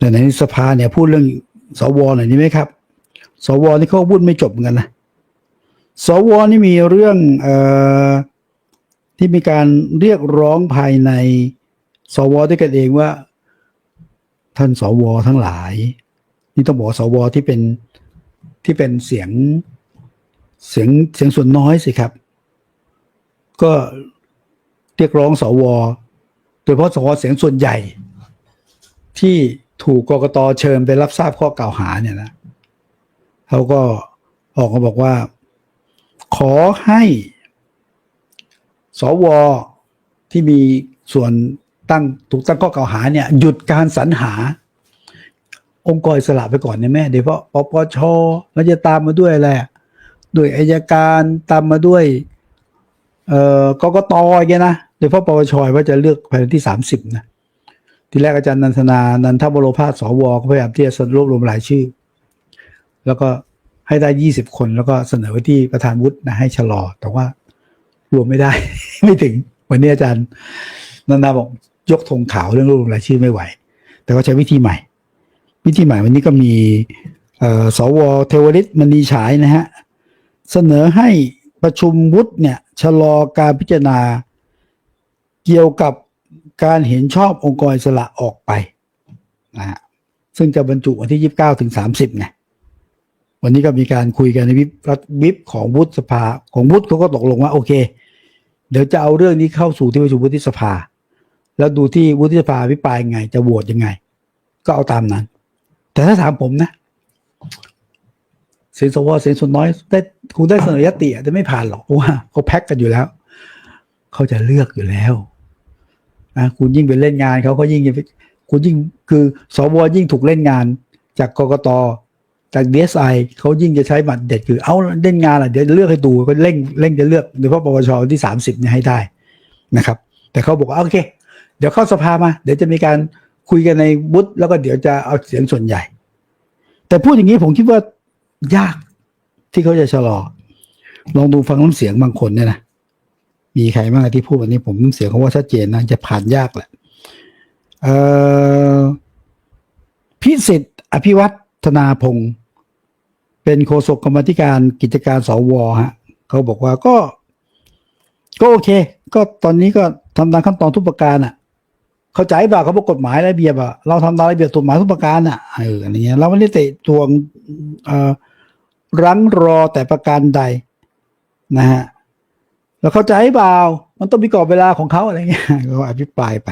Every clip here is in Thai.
แต่ในสภาเนี่ยพูดเรื่องสวหน่อยนี้ไหมครับ สวนี่เขาพูดไม่จบเหมือนกันนะสวนี่มีเรื่องเออที่มีการเรียกร้องภายใน สวด้วยกันเองว่า ท่านสวทั้งหลาย นี่ต้องบอกสวที่เป็นที่เป็นเสียงเสียงเสียงส่วนน้อยสิครับ ก็เรียกร้องสวโดยเฉพาะสวเสียงส่วนใหญ่ที่ ถูกกกตเชิญไปรับทราบข้อกล่าวหาเนี่ยนะเขาก็ออกมาบอกว่า ขอให้สวที่มีส่วนตั้งถูกตั้งข้อกล่าวหาเนี่ยหยุดการสรรหา องค์กรอิสระไปก่อนเนี่ยแม่เดี๋ยวเพราะปปชแล้วจะตามมาด้วยอะไรอะด้วยอายการตามมาด้วยเอ่อกกตอย่างเงี้ยนะโดยเฉพาะปปชว่าจะเลือกภายในที่สามสิบนะ ทีแรกอาจารย์นันทนา นันทบโรภาสสวก็พยายามที่จะรวบรวมรายชื่อ แล้วก็ให้ได้ยี่สิบคน แล้วก็เสนอไว้ที่ประธานวุฒินะให้ชะลอ แต่ว่ารวมไม่ได้ ไม่ถึง วันนี้อาจารย์นันทนาบอกยกธงขาวเรื่องรวบรวมรายชื่อไม่ไหว แต่ก็ใช้วิธีใหม่ วิธีใหม่วันนี้ก็มีสวเทวฤทธิ์มณีฉายนะฮะเสนอให้ประชุมวุฒิเนี่ยชะลอการพิจารณาเกี่ยวกับ การเห็นชอบองค์กรสระออกไปนะฮะซึ่งจะบรรจุวันที่29ถึง30ไงวันนี้ก็มีการคุยกันในวิปรัฐวิปของวุฒิสภาของวุฒิเขาก็ตกลงว่าโอเค เดี๋ยวจะเอาเรื่องนี้เข้าสู่ที่ประชุมวุฒิสภา แล้วดูที่วุฒิสภาพิปรายยังไง จะโหวตยังไง ก็เอาตามนั้น แต่ถ้าถามผมนะเสียงสวเสียงส่วนน้อยได้คงได้เสนอยติอะแต่ไม่ผ่านหรอกเพราะว่าเขาแพ็กกันอยู่แล้ว เขาจะเลือกอยู่แล้ว นะคุณยิ่งไปเล่นงานเขาก็ยิ่งคุณยิ่งคือสวยิ่งถูกเล่นงานจากกกตจากดีเอสไอเขายิ่งจะใช้บัตรเด็ดคือเอาเล่นงานอะเดี๋ยวเลือกให้ดูก็เร่งเร่งจะเลือกโดยเฉพาะปปชที่สามสิบเนี่ยให้ได้นะครับ แต่เขาบอกว่าโอเค เดี๋ยวเข้าสภามา เดี๋ยวจะมีการคุยกันในบุตแล้วก็เดี๋ยวจะเอาเสียงส่วนใหญ่ แต่พูดอย่างนี้ผมคิดว่ายากที่เขาจะชะลอ ลองดูฟังน้ำเสียงบางคนเนี่ยนะ มีใครบ้างที่พูดวันนี้ผมเสียงเขาว่าชัดเจนนะจะผ่านยากแหละเออพิสิทธิ์อภิวัฒนาพงศ์เป็นโฆษกกรรมธิการกิจการสวฮะเขาบอกว่าก็ ก็โอเค ก็ตอนนี้ก็ทำตามขั้นตอนทุกประการอะ เข้าใจเปล่าเขาบอกกฎหมายระเบียบอะเราทำตามระเบียบกฎหมายทุกประการอะเอออะไรเงี้ยเราไม่ได้เตะทวงเอ่อรั้งรอแต่ประการใดนะฮะ แล้วเข้าใจเปล่า มันต้องมีกรอบเวลาของเขาอะไรเงี้ยก็อภิปรายไป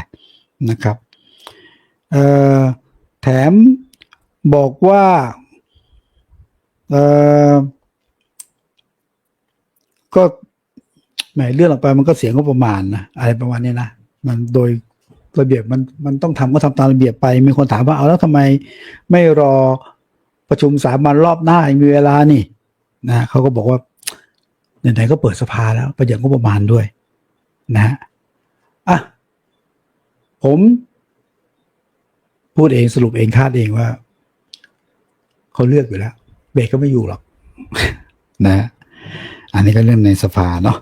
นะครับเอ่อแถมบอกว่าเออก็แหมเลื่อนออกไปมันก็เสียงก็ประมาณนะอะไรประมาณนี้นะมันโดยระเบียบมันมันต้องทำก็ทำตามระเบียบไป มีคนถามว่าเอาแล้วทำไมไม่รอประชุมสามัญรอบหน้ามีเวลานี่นะเขาก็บอกว่า ไหนๆก็เปิดสภาแล้วประหยัดงบประมาณด้วยนะฮะอะผม พูดเองสรุปเองคาดเองว่าเขาเลือกอยู่แล้ว เบรกก็ไม่อยู่หรอกนะฮะอันนี้ก็เรื่องในสภาเนาะ